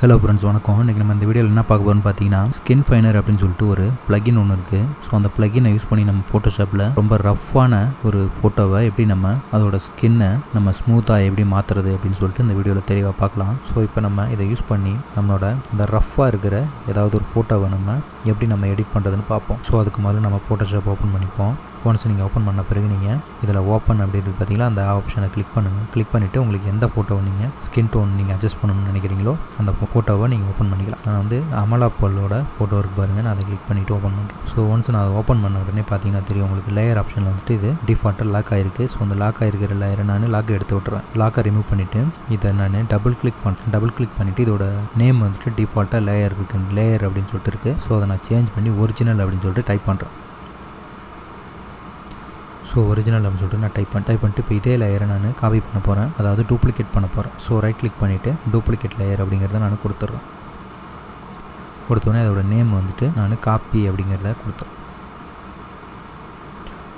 Hello friends வணக்கம். இன்றைக்கி நம்ம இந்த வீடியோவில் என்ன பார்க்க போகிறோம்னு பார்த்தீங்கன்னா ஸ்கின் ஃபைனர் அப்படின்னு சொல்லிட்டு ஒரு ப்ளகின் ஒன்று இருக்குது ஸோ அந்த பிளகினை யூஸ் பண்ணி நம்ம ஃபோட்டோஷாப்பில் ரொம்ப ரஃப்பான ஒரு ஃபோட்டோவை எப்படி நம்ம அதோட ஸ்கின்னை நம்ம ஸ்மூத்தாக எப்படி மாற்றுறது அப்படின்னு சொல்லிட்டு இந்த வீடியோவில் தெளிவாக பார்க்கலாம். ஸோ இப்போ நம்ம இதை யூஸ் பண்ணி நம்மளோட அந்த ரஃப்பாக இருக்கிற ஏதாவது ஒரு ஃபோட்டோவை நம்ம எப்படி நம்ம எடிட் பண்ணுறதுன்னு பார்ப்போம். ஸோ அதுக்கு முதல்ல நம்ம ஃபோட்டோஷாப் ஓப்பன் பண்ணிப்போம். ஒன்ஸ் நீங்கள் ஓப்பன் பண்ண பிறகு நீங்கள் இதில் ஓப்பன் அப்படின்னு பார்த்தீங்கன்னா அந்த ஆப்ஷனை கிளிக் பண்ணுங்கள் கிளிக் பண்ணிவிட்டு உங்களுக்கு எந்த ஃபோட்டோவை நீங்கள் ஸ்கின் டோன் நீங்கள் அட்ஜஸ்ட் பண்ணணும்னு நினைக்கிறீங்களோ அந்த ஃபோட்டோவை நீங்கள் ஓப்பன் பண்ணிக்கலாம். நான் வந்து அமலா பொல்லோட ஃபோட்டோ இருக்கு பாருங்கள் நான் அதை கிளிக் பண்ணிவிட்டு ஓப்பன் பண்ணுறேன் ஸோ ஒன்ஸ் நான் அதை ஓப்பன் பண்ண உடனே பார்த்தீங்கன்னா தெரியும் உங்களுக்கு லேயர் ஆப்ஷனில் வந்துட்டு இது டிஃபால்ட்டாக லாக் ஆயிருக்கு. ஸோ அந்த லாக் ஆகிருக்கிற லேயரை நான் லாக் எடுத்து விட்டுறேன். லாக்கை ரிமூவ் பண்ணிவிட்டு இதை நான் டபுள் கிளிக் பண்ணுறேன் டபுள் கிளிக் பண்ணிவிட்டு இதோட நேம் வந்துட்டு டிஃபால்ட்டாக லேயர் இருக்கு லேயர் அப்படின்னு சொல்லிட்டு இருக்குது ஸோ அதை நான் சேஞ்ச் பண்ணி ஒரிஜினல் அப்படின்னு சொல்லிட்டு டைப் பண்ணுறேன் ஸோ ஒரிஜினல் அப்படின்னு சொல்லிட்டு நான் டைப் பண்ண டைப் பண்ணிட்டு இப்போ இதே லேயரை நான் காப்பி பண்ண போகிறேன் அதாவது டூப்ளிகேட் பண்ண போகிறேன் ஸோ ரைட் கிளிக் பண்ணிவிட்டு டூப்ளிகேட் லேயர் அப்படிங்கிறத நான் கொடுத்துட்றேன் கொடுத்தோடனே அதோட நேம் வந்துட்டு நான் காப்பி அப்படிங்கிறத கொடுத்துறேன்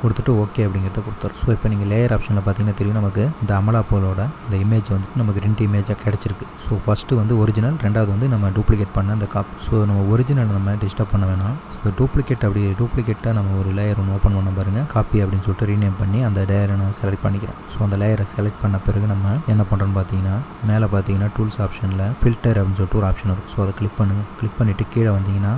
கொடுத்துட்டு ஓகே அப்படிங்கிறத கொடுத்துரும் ஸோ இப்போ நீங்கள் லேயர் ஆப்ஷனில் பார்த்தீங்கன்னா தெரியும் நமக்கு இந்த அமலா போலோட இந்த இமேஜ் வந்துட்டு நமக்கு ரெண்டு இமேஜாக கிடச்சிருக்கு. ஸோ ஃபஸ்ட்டு வந்து ஒரிஜினல் ரெண்டாவது வந்து நம்ம டூப்ளிகேட் பண்ண அந்த காப் ஸோ நம்ம ஒரிஜினல் நம்ம டிஸ்டர்ப் பண்ண வேணாம். ஸோ டூப்ளிகேட் அப்படி டூப்ளிகேட்டாக நம்ம ஒரு லேயர் ஒன்று ஓப்பன் பண்ண பாருங்கள் காப்பி அப்படின்னு சொல்லிட்டு ரீநேம் பண்ணி அந்த லேயரை நான் செலக்ட் பண்ணிக்கிறேன். ஸோ அந்த லேயரை செலக்ட் பண்ண பிறகு நம்ம என்ன பண்ணுறோன்னு பார்த்தீங்கன்னா மேலே பார்த்தீங்கன்னா டூல்ஸ் ஆப்ஷனில் ஃபில்டர் அப்படின்னு சொல்லிட்டு ஒரு ஆப்ஷன் இருக்கும் ஸோ அதை கிளிக் பண்ணுங்கள் கிளிக் பண்ணிவிட்டு கீழே வந்தீங்கன்னா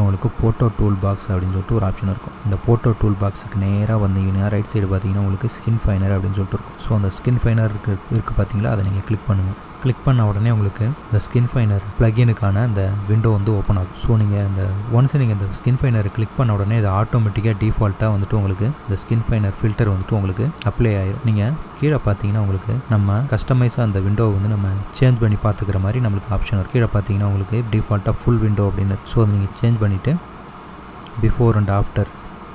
உங்களுக்கு ஃபோட்டோ டூல் பாக்ஸ் அப்படின்னு சொல்லிட்டு ஒரு ஆப்ஷன் இருக்கும். இந்த ஃபோட்டோ டூல் பாக்ஸுக்கு நேராக வந்தீங்கன்னா ரைட் சைடு பார்த்தீங்கன்னா உங்களுக்கு ஸ்கின் ஃபைனர் அப்படின்னு சொல்லிட்டு இருக்கும். ஸோ அந்த ஸ்கின் ஃபைனர் இருக்கு இருக்குது பார்த்தீங்களா அதை நீங்கள் கிளிக் பண்ணுங்கள் கிளிக் பண்ண உடனே உங்களுக்கு இந்த ஸ்கின் ஃபைனர் ப்ளகினுக்கான அந்த விண்டோ வந்து ஓப்பன் ஆகும். ஸோ நீங்கள் இந்த ஒன்ஸ் நீங்கள் இந்த ஸ்கின் ஃபைனர் கிளிக் பண்ண உடனே இது ஆட்டோமேட்டிக்காக டிஃபால்ட்டாக வந்துட்டு உங்களுக்கு இந்த ஸ்கின் ஃபைனர் ஃபில்டர் வந்துட்டு உங்களுக்கு அப்ளை ஆயிடும் நீங்கள் கீழே பார்த்தீங்கன்னா உங்களுக்கு நம்ம கஸ்டமைஸாக அந்த விண்டோவை வந்து நம்ம சேஞ்ச் பண்ணி பார்த்துக்கிற மாதிரி நம்மளுக்கு ஆப்ஷன் வரும். கீழே பார்த்தீங்கன்னா உங்களுக்கு டிஃபால்ட்டாக ஃபுல் விண்டோ அப்படின்னு. ஸோ அதை நீங்கள் சேஞ்ச் பண்ணிவிட்டு பிஃபோர் அண்ட் ஆஃப்டர்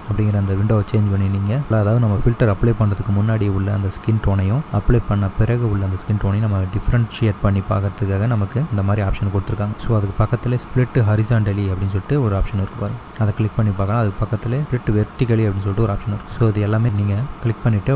அப்படிங்கிற அந்த விண்டோவை சேஞ்ச் பண்ணி நீங்கள் அதாவது நம்ம ஃபில்டர் அப்ளை பண்ணுறதுக்கு முன்னாடி உள்ள அந்த ஸ்கின் டோனையும் அப்ளை பண்ண பிறகு உள்ள அந்த ஸ்கின் டோனையும் நம்ம டிஃப்ரென்ஷியேட் பண்ணி பார்க்கறதுக்காக நமக்கு இந்த மாதிரி ஆப்ஷன் கொடுத்துருக்காங்க. ஸோ அதுக்கு பக்கத்தில் ஸ்ப்ளிட் ஹரிசாண்டலி அப்படின்னு சொல்லிட்டு ஒரு ஆப்ஷன் இருக்கு பாருங்க. அதை கிளிக் பண்ணி பார்க்கலாம். அதுக்கு பக்கத்தில் ஸ்பிளிட் வெர்டிகலி அப்படின்னு சொல்லிட்டு ஒரு ஆப்ஷன் இருக்கும் ஸோ இது எல்லாமே நீங்கள் கிளிக் பண்ணிவிட்டு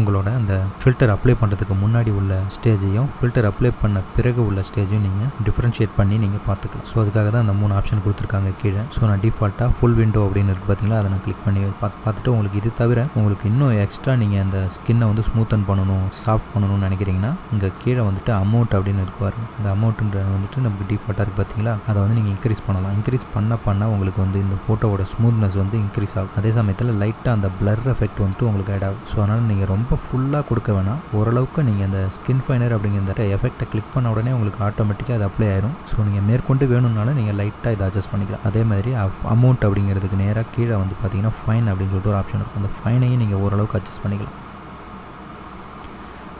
உங்களோட அந்த ஃபில்டர் அப்ளை பண்ணுறதுக்கு முன்னாடி உள்ள ஸ்டேஜையும் ஃபில்டர் அப்ளை பண்ண பிறகு உள்ள ஸ்டேஜையும் நீங்கள் டிஃப்ரென்ஷியேட் பண்ணி நீங்கள் பார்த்துக்கலாம். ஸோ அதுக்காக தான் அந்த மூணு ஆப்ஷன் கொடுத்துருக்காங்க கீழே. ஸோ நான் டிஃபால்ட்டாக ஃபுல் விண்டோ அப்படின்னு இருக்குது பார்த்தீங்களா அதை நான் கிளிக் பண்ணி பார்த்து பார்த்துட்டு உங்களுக்கு இது தவிர உங்களுக்கு இன்னும் எக்ஸ்ட்ரா நீங்கள் அந்த ஸ்கின்னை வந்து ஸ்மூத்தன் பண்ணணும் சாஃப்ட் பண்ணணும்னு நினைக்கிறீங்கன்னா இங்கே கீழே வந்துட்டு அமௌண்ட் அப்படின்னு இருக்குவார். இந்த அமௌண்ட்டுன்ற வந்துட்டு நமக்கு டிஃபால்ட்டாக இருக்குது பார்த்தீங்களா அதை வந்து நீங்கள் இன்க்ரீஸ் பண்ணலாம். இன்க்ரீஸ் பண்ண பண்ண உங்களுக்கு வந்து இந்த ஃபோட்டோவோட ஸ்மூத்னஸ் வந்து இன்க்ரீஸ் ஆகும். அதே சமயத்தில் லைட்டாக அந்த பிளர் எஃபெக்ட் வந்துட்டு உங்களுக்கு ஆட் ஆகும். ஸோ அதனால் நீங்கள் ரொம்ப ஃபுல்லாக கொடுக்க வேணாம். ஓரளவுக்கு நீங்கள் அந்த ஸ்கின் ஃபைனர் அப்படிங்கிற எஃபெக்ட்டை கிளிக் பண்ண உடனே உங்களுக்கு ஆட்டோமேட்டிக்காக அது அப்ளை ஆயிரும். ஸோ நீங்கள் மேற்கொண்டு வேணும்னாலும் நீங்கள் லைட்டாக இதை அட்ஜஸ்ட் பண்ணிக்கலாம். அதே மாதிரி அமௌண்ட் அப்படிங்கிறதுக்கு நேராக கீழே வந்து பார்த்தீங்கன்னா ஃபைன் அப்படின்னு சொல்லிட்டு ஒரு ஆப்ஷன் இருக்கும். அந்த ஃபைனையும் நீங்கள் ஓரளவுக்கு அட்ஜஸ்ட் பண்ணிக்கலாம்.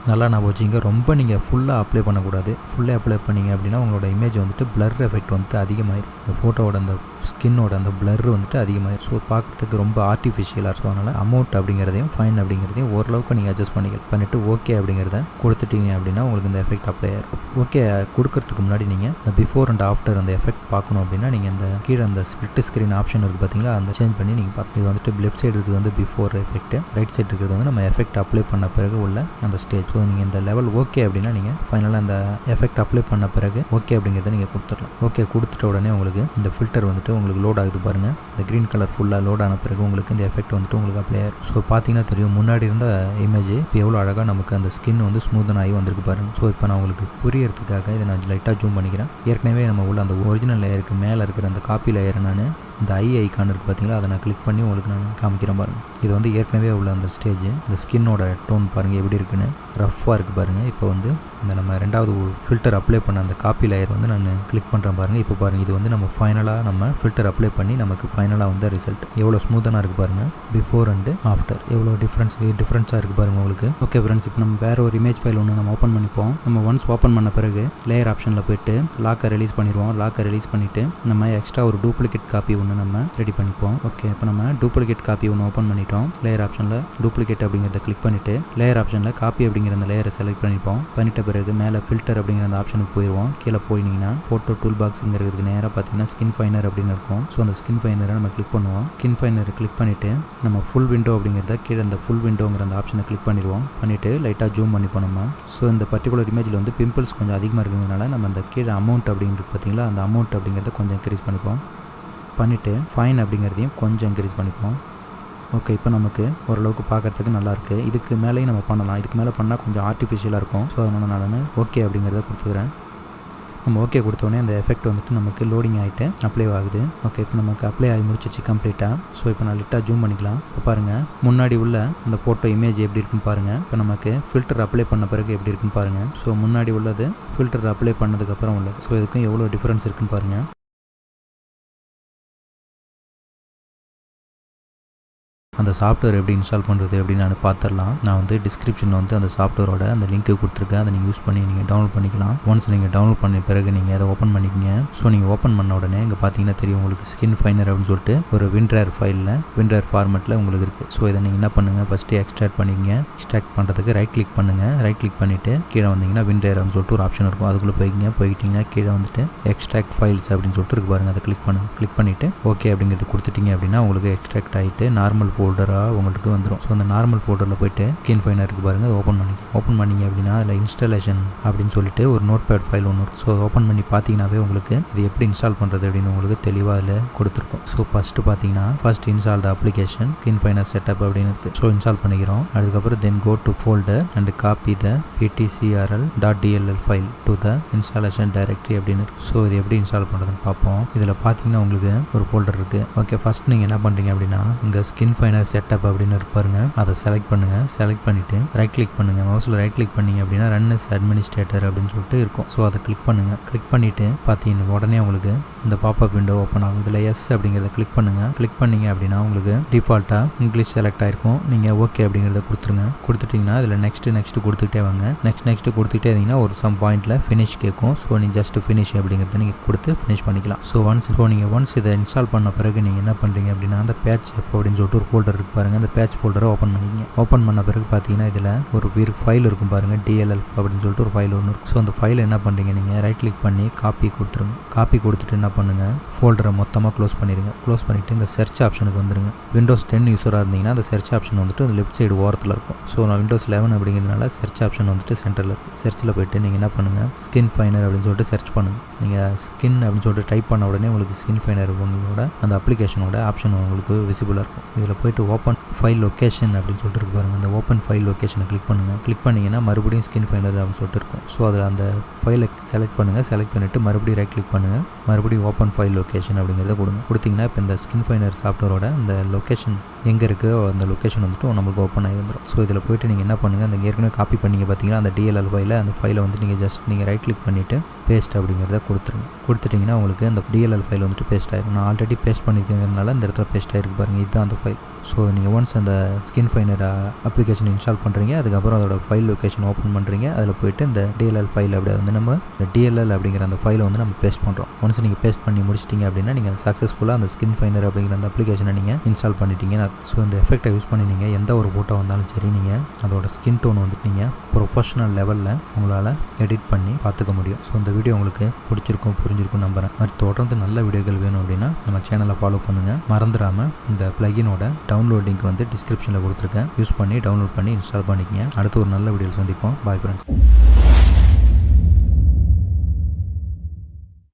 நல்லா நான் வச்சுங்க ரொம்ப நீங்கள் ஃபுல்லாக அப்ளை பண்ணக்கூடாது. ஃபுல்லாக அப்ளை பண்ணிங்க அப்படின்னா உங்களோட இமேஜ் வந்துட்டு பிளர் எஃபெக்ட் வந்துட்டு அதிகமாயிரும். இந்த ஃபோட்டோவோட அந்த ஸ்கின்னோட அந்த பிளர் வந்துட்டு அதிகமாயிரும். ஸோ பார்க்குறதுக்கு ரொம்ப ஆர்டிஃபிஷியலாக இருக்கும். அதனால் அமௌண்ட் அப்படிங்கிறதையும் ஃபைன் அப்படிங்கிறதையும் ஓரளவுக்கு நீங்கள் அட்ஜஸ்ட் பண்ணிக்கலாம் பண்ணிவிட்டு ஓகே அப்படிங்கிறத கொடுத்துட்டீங்க அப்படின்னா உங்களுக்கு இந்த எஃபெக்ட் அப்ளை ஆயிரும். ஓகே கொடுக்கறதுக்கு முன்னாடி நீங்கள் இந்த பிஃபோர் அண்ட் ஆஃப்டர் அந்த எஃபெக்ட் பார்க்கணும் அப்படின்னா நீங்கள் இந்த கீழே அந்த ஸ்பிளிட் ஸ்க்ரீன் ஆப்ஷன் இருக்குது பார்த்தீங்களா அந்த சேஞ்ச் பண்ணி நீங்கள் பார்த்து இது வந்துட்டு லெஃப்ட் சைடு இருக்கிறது வந்து பிஃபோர் எஃபெக்ட் ரைட் சைடு இருக்கிறது வந்து நம்ம எஃபெக்ட் அப்ளை பண்ண பிறகு உள்ள அந்த ஸ்டேஜ் ஸோ நீங்கள் இந்த லெவல் ஓகே அப்படின்னா நீங்கள் ஃபைனலாக அந்த எஃபெக்ட் அப்ளை பண்ண பிறகு ஓகே அப்படிங்கிறத நீங்கள் கொடுத்துடலாம். ஓகே கொடுத்துட்ட உடனே உங்களுக்கு இந்த ஃபில்டர் வந்துட்டு உங்களுக்கு லோட் ஆகுது பாருங்கள் இந்த க்ரீன் கலர் ஃபுல்லாக லோட் ஆன பிறகு உங்களுக்கு இந்த எஃபெக்ட் வந்துட்டு உங்களுக்கு அப்ளை ஆகும் ஸோ பார்த்தீங்கன்னா தெரியும் முன்னாடி இருந்த இமேஜ் இப்போ எவ்வளோ அழகாக நமக்கு அந்த ஸ்கின் வந்து ஸ்மூத்தன் ஆகி வந்திருக்கு பாருங்கள் ஸோ இப்போ நான் உங்களுக்கு புரியறதுக்காக இதை நான் லைட்டாக ஜூம் பண்ணிக்கிறேன். ஏற்கனவே நம்ம உள்ள அந்த ஒரிஜினல் லேயருக்கு மேலே இருக்கிற அந்த காப்பி லேயரை நான் இந்த ஐ ஐக்கான் இருக்குது பார்த்தீங்களா அதை நான் கிளிக் பண்ணி உங்களுக்கு நான் காமிக்கிறேன் பாருங்கள் இது வந்து ஏற்கனவே உள்ள அந்த ஸ்டேஜ் இந்த ஸ்கின்னோட டோன் பாருங்கள் எப்படி இருக்குன்னு. ரஃப்பாக இருக்குது பாருங்கள் இப்போ வந்து இந்த நம்ம ரெண்டாவது ஃபில்டர் அப்ளை பண்ண அந்த காப்பி லேயர் வந்து நான் கிளிக் பண்ணுறேன் பாருங்கள் இப்போ பாருங்கள் இது வந்து நம்ம ஃபைனலாக நம்ம ஃபில்டர் அப்ளை பண்ணி நமக்கு ஃபைனலாக வந்த ரிசல்ட் எவ்வளோ ஸ்மூத்தனாக இருக்குது பாருங்கள் பிஃபோர் அண்டு ஆஃப்டர் எவ்வளோ டிஃப்ரென்ஸ் டிஃப்ரென்ஸாக இருக்குது பாருங்கள் உங்களுக்கு. ஓகே ஃப்ரெண்ட்ஸ் இப்போ நம்ம வேறு ஒரு இமேஜ் ஃபைல் ஒன்று நம்ம ஓப்பன் பண்ணிப்போம். நம்ம ஒன்ஸ் ஓப்பன் பண்ண பிறகு லேயர் ஆப்ஷனில் போயிட்டு லாக்கை ரிலீஸ் பண்ணிடுவோம். லாக்கை ரிலீஸ் பண்ணிவிட்டு நம்ம எக்ஸ்ட்ரா ஒரு டூப்ளிகேட் காப்பி ஒன்று ஒன்று நம்ம ரெடி பண்ணிப்போம் ஓகே இப்போ நம்ம டூப்ளிகேட் காப்பி ஒன்று ஓப்பன் பண்ணிட்டோம். லேயர் ஆப்ஷனில் டூப்ளிகேட் அப்படிங்கிறத கிளிக் பண்ணிவிட்டு லேயர் ஆப்ஷனில் காப்பி அப்படிங்கிற அந்த லேயரை செலக்ட் பண்ணிப்போம். பண்ணிட்ட பிறகு மேலே ஃபில்டர் அப்படிங்கிற அந்த ஆப்ஷனுக்கு போயிடுவோம். கீழே போயினீங்கன்னா ஃபோட்டோ டூல் பாக்ஸுங்கிறதுக்கு நேராக பார்த்தீங்கன்னா ஸ்கின் ஃபைனர் அப்படின்னு இருக்கும். ஸோ அந்த ஸ்கின் ஃபைனரை நம்ம கிளிக் பண்ணுவோம். ஸ்கின் ஃபைனரை கிளிக் பண்ணிவிட்டு நம்ம ஃபுல் விண்டோ அப்படிங்கிறத கீழே அந்த ஃபுல் விண்டோங்கிற அந்த ஆப்ஷனை கிளிக் பண்ணிடுவோம். பண்ணிவிட்டு லைட்டாக ஜூம் பண்ணிப்போம் நம்ம. ஸோ இந்த பர்டிகுலர் இமேஜில் வந்து பிம்பிள்ஸ் கொஞ்சம் அதிகமாக இருக்கிறதுனால நம்ம அந்த கீழே அமௌண்ட் அப்படிங்கிறது பார்த்தீங்களா அந்த அமௌண்ட் அப்படிங்கிறத கொஞ்சம் இன்க்ரீஸ் பண்ணிப்போம். பண்ணிவிட்டு ஃபைன் அப்படிங்கிறதையும் கொஞ்சம் இன்க்ரீஸ் பண்ணிப்போம். ஓகே இப்போ நமக்கு ஓரளவுக்கு பார்க்குறதுக்கு நல்லாயிருக்கு இதுக்கு மேலேயும் நம்ம பண்ணலாம். இதுக்கு மேலே பண்ணால் கொஞ்சம் ஆர்டிஃபிஷியலாக இருக்கும். ஸோ அதனால் நான் ஓகே அப்படிங்கிறத கொடுத்துக்கிறேன். நம்ம ஓகே கொடுத்தோடனே அந்த எஃபெக்ட் வந்துட்டு நமக்கு லோடிங் ஆகிட்டு அப்ளை ஆகுது. ஓகே இப்போ நமக்கு அப்ளை ஆகி முடிச்சிச்சு கம்ப்ளீட்டாக ஸோ இப்போ நான் லிட்டாக ஜூம் பண்ணிக்கலாம். இப்போ பாருங்கள் முன்னாடி உள்ள அந்த ஃபோட்டோ இமேஜ் எப்படி இருக்குன்னு பாருங்கள் இப்போ நமக்கு ஃபில்டர் அப்ளை பண்ண பிறகு எப்படி இருக்குன்னு பாருங்கள் ஸோ முன்னாடி உள்ளது ஃபில்டர் அப்ளை பண்ணதுக்கப்புறம் உள்ளது. ஸோ இதுக்கும் எவ்வளோ டிஃப்ரென்ஸ் இருக்குன்னு பாருங்கள் அந்த சாஃப்ட்வேர் எப்படி இன்ஸ்டால் பண்ணுறது அப்படின்னு நான் பார்த்துடலாம். நான் வந்து டிஸ்கிரிப்ஷனில் வந்து அந்த சாஃப்ட்வேரோட அந்த லிங்க்கு கொடுத்துருக்கேன். அதை நீங்கள் யூஸ் பண்ணி நீங்கள் டவுன்லோட் பண்ணிக்கலாம். ஒன்ஸ் நீங்கள் டவுன்லோட் பண்ண பிறகு நீங்கள் அதை ஓப்பன் பண்ணிக்கிங்க. ஸோ நீங்கள் ஓப்பன் பண்ண உடனே இங்கே பார்த்தீங்கன்னா தெரியும் உங்களுக்கு ஸ்கின் ஃபைனர் அப்படின்னு சொல்லிட்டு ஒரு விண்ட்ரேர் ஃபைலில் விண்ட்ரேர் ஃபார்மெட்டில் உங்களுக்கு இருக்குது ஸோ இதை நீங்கள் என்ன பண்ணுங்கள் ஃபஸ்ட்டு எக்ஸ்ட்ராக்ட் பண்ணிக்கங்க. எக்ஸ்ட்ராக்ட் பண்ணுறதுக்கு ரைட் கிளிக் பண்ணுங்கள் ரைட் கிளிக் பண்ணிவிட்டு கீழே வந்தீங்கன்னா விண்ட்ரேர் அப்படின்னு சொல்லிட்டு ஒரு ஆப்ஷன் இருக்கும். அதுக்குள்ளே போய்க்கிங்க. போய்கிட்டிங்கன்னா கீழே வந்துட்டு எக்ஸ்ட்ராக்ட் ஃபைல்ஸ் அப்படின்னு சொல்லிட்டு இருக்கு பாருங்கள் அதை கிளிக் பண்ணுங்கள் கிளிக் பண்ணிவிட்டு ஓகே அப்படிங்கிறது கொடுத்துட்டிங்க அப்படின்னா உங்களுக்கு எக்ஸ்ட்ராக்ட் ஆகிட்டு நார்மல் ஃபோல்டராக உங்களுக்கு வந்துடும் ஸோ அந்த நார்மல் ஃபோல்டரில் போயிட்டு ஸ்கின் ஃபைனர் இருக்குது பாருங்கள் அதை ஓப்பன் பண்ணிக்க. ஓப்பன் பண்ணிங்க அப்படின்னா அதில் இன்ஸ்டாலேஷன் அப்படின்னு சொல்லிட்டு ஒரு நோட் பேட் ஃபைல் ஒன்று இருக்கும் ஸோ அதை ஓப்பன் பண்ணி பார்த்தீங்கன்னாவே உங்களுக்கு இது எப்படி இன்ஸ்டால் பண்ணுறது அப்படின்னு உங்களுக்கு தெளிவாக அதில் கொடுத்துருக்கும். ஸோ ஃபஸ்ட்டு பார்த்தீங்கன்னா first install the application skin finer setup அப்படின்னு இருக்குது ஸோ இன்ஸ்டால் பண்ணிக்கிறோம். அதுக்கப்புறம் then go to folder and copy the PDCRL dot DLL file to the installation directory அப்படின்னு இருக்கு. ஸோ இது எப்படி இன்ஸ்டால் பண்ணுறதுன்னு பார்ப்போம். இதில் பார்த்தீங்கன்னா உங்களுக்கு ஒரு ஃபோல்டர் இருக்குது ஓகே ஃபஸ்ட் நீங்கள் என்ன பண்ணுறீங்க அப்படின்னா இங்கே ஸ்கின் ஸ்கேனர் செட்டப் அப்படின்னு இருப்பாருங்க அதை செலக்ட் பண்ணுங்கள் செலக்ட் பண்ணிவிட்டு ரைட் கிளிக் பண்ணுங்கள் மவுஸில் ரைட் கிளிக் பண்ணிங்க அப்படின்னா ரன் எஸ் அட்மினிஸ்ட்ரேட்டர் அப்படின்னு சொல்லிட்டு இருக்கும். ஸோ அதை கிளிக் பண்ணுங்கள் கிளிக் பண்ணிவிட்டு பார்த்தீங்கன்னா உடனே உங்களுக்கு இந்த பாப்அப் விண்டோ ஓப்பன் ஆகும். இதில் எஸ் அப்படிங்கிறத கிளிக் பண்ணுங்கள் கிளிக் பண்ணிங்க அப்படின்னா உங்களுக்கு டிஃபால்ட்டாக இங்கிலீஷ் செலக்ட் ஆயிருக்கும். நீங்கள் ஓகே அப்படிங்கிறத கொடுத்துருங்க. கொடுத்துட்டிங்கன்னா இதில் நெக்ஸ்ட் நெக்ஸ்ட்டு கொடுத்துக்கிட்டே வாங்க. நெக்ஸ்ட் நெக்ஸ்ட்டு கொடுத்துக்கிட்டே இருந்தீங்கன்னா ஒரு சம் பாயிண்ட்டில் ஃபினிஷ் கேட்கும். ஸோ நீங்கள் ஜஸ்ட் ஃபினிஷ் அப்படிங்கிறத நீங்கள் கொடுத்து ஃபினிஷ் பண்ணிக்கலாம். ஸோ ஒன்ஸ் ஸோ நீங்கள் ஒன்ஸ் இதை இன்ஸ்டால் பண்ண பிறகு நீங்கள் என்ன பண்ணுறீங்க அப்படின்னா அந்த பேட்ச் அப் அப்படின்னு சொல்லிட்டு ஒரு ஃபோல்டர் இருக்கு பாருங்கள் அந்த பேட்ச் ஃபோல்டரை ஓப்பன் பண்ணிக்கிங்க. ஓப்பன் பண்ண பிறகு பார்த்தீங்கன்னா இதில் ஒரு வீர் ஃபைல் இருக்கும் பாருங்கள் டிஎல்எல் அப்படின்னு சொல்லிட்டு ஒரு ஃபைல் ஒன்று இருக்கும் ஸோ அந்த ஃபைல் என்ன பண்ணுறீங்க நீங்கள் ரைட் கிளிக் பண்ணி காப்பி கொடுத்துருங்க. காப்பி கொடுத்துட்டு என்ன பண்ணுங்கள் ஃபோல்டரை மொத்தமாக க்ளோஸ் பண்ணிடுங்க க்ளோஸ் பண்ணிவிட்டு இந்த சர்ச் ஆப்ஷனுக்கு வந்துருங்க. விண்டோஸ் டென் யூஸராக இருந்தீங்கன்னா அந்த சர்ச் ஆப்ஷன் வந்துட்டு அந்த லெஃப்ட் சைடு ஓரத்தில் இருக்கும். ஸோ நான் விண்டோஸ் லெவன் அப்படிங்கிறதுனால சர்ச் ஆப்ஷன் வந்துட்டு சென்டரில் இருக்குது சர்ச்சில் போயிட்டு நீங்கள் என்ன பண்ணுங்கள் ஸ்கின் ஃபைனர் அப்படின்னு சொல்லிட்டு சர்ச் பண்ணுங்கள் நீங்கள் ஸ்கின் அப்படின்னு சொல்லிட்டு டைப் பண்ண உடனே உங்களுக்கு ஸ்கின் ஃபைனர் உங்களோட அந்த அப்ளிகேஷனோட ஆப்ஷன் உங்களுக்கு விசிபிளாக இருக்கும். இதில் போய் ஓப்பன் ஃபைல் லொக்கேஷன் அப்படின்னு சொல்லிட்டு பாருங்கள் அந்த ஓப்பன் ஃபைல் லொக்கேஷனை கிளிக் பண்ணுங்கள் கிளிக் பண்ணிங்கன்னா மறுபடியும் ஸ்கின் ஃபைனர் அப்படின்னு சொல்லிட்டு இருக்கும். ஸோ அதில் அந்த ஃபைலை செலக்ட் பண்ணுங்கள் செலக்ட் பண்ணிவிட்டு மறுபடியும் ரைட் கிளிக் பண்ணுங்கள் மறுபடியும் ஓப்பன் ஃபைல் லொக்கேஷன் அப்படிங்கிறத கொடுங்க. கொடுத்தீங்கன்னா இப்போ இந்த ஸ்கின் ஃபைனர் சாஃப்ட்வேரோட அந்த லொக்கேஷன் எங்கே இருக்கோ அந்த லொக்கேஷன் வந்துட்டு நம்மளுக்கு ஓப்பன் ஆகி வந்துடும் ஸோ இதில் போயிட்டு நீங்கள் என்ன பண்ணுங்கள் அந்த ஏற்கனவே காப்பி பண்ணிங்க பார்த்தீங்கன்னா அந்த டிஎல்எல் ஃபைலை அந்த ஃபைலை வந்து நீங்கள் ஜஸ்ட் நீங்கள் ரைட் கிளிக் பண்ணிவிட்டு பேஸ்ட் அப்படிங்கிறத கொடுத்துருங்க கொடுத்துட்டிங்கன்னா உங்களுக்கு அந்த டிஎல்எல் ஃபைல் வந்துட்டு பேஸ்ட் ஆகிடும் நான் ஆல்ரெடி பேஸ்ட் பண்ணியிருக்கேங்கிறனால இந்த இடத்துல பேஸ்ட் ஆகிருக்கு பாருங்கள் இதுதான் அந்த ஃபைல் ஸோ நீங்கள் ஒன்ஸ் அந்த ஸ்கின் ஃபைனர் அப்ளிகேஷன் இன்ஸ்டால் பண்ணுறீங்க அதுக்கப்புறம் அதோட ஃபைல் லொக்கேஷன் ஓப்பன் பண்ணுறீங்க அதில் போயிட்டு இந்த டிஎல்எல் ஃபைல் அப்படியே வந்து நம்ம டிஎல்எல் அப்படிங்கிற அந்த ஃபைலை வந்து நம்ம பேஸ்ட் பண்ணுறோம் ஒன்ஸ் நீங்கள் பேஸ்ட் பண்ணி முடிச்சிட்டிங்க அப்படின்னா நீங்கள் சக்ஸஸ்ஃபுல்லாக அந்த ஸ்கின் ஃபைனர் அப்படிங்கிற அந்த அப்ளிகேஷனை நீங்கள் இன்ஸ்டால் பண்ணிட்டீங்க ஸோ இந்த எஃபெக்டை யூஸ் பண்ணி நீங்கள் எந்த ஒரு ஃபோட்டோ வந்தாலும் சரி நீங்கள் அதோட ஸ்கின் டோன் வந்துட்டு நீங்கள் ப்ரொஃபஷனல் லெவலில் உங்களால் எடிட் பண்ணி பார்த்துக்க முடியும். ஸோ இந்த வீடியோ உங்களுக்கு பிடிச்சிருக்கும் புரிஞ்சிருக்கும் நம்புறேன். மாதிரி தொடர்ந்து நல்ல வீடியோக்கள் வேணும் அப்படின்னா நம்ம சேனலை ஃபாலோ பண்ணுங்கள் மறந்துடாமல் இந்த ப்ளகினோட டவுன்லோடிங்க்கு வந்து டிஸ்கிரிப்ஷனில் கொடுத்துருக்கேன். யூஸ் பண்ணி டவுன்லோட் பண்ணி இன்ஸ்டால் பண்ணிக்கங்க. அடுத்து ஒரு நல்ல வீடியோவில் சந்திப்போம். Bye friends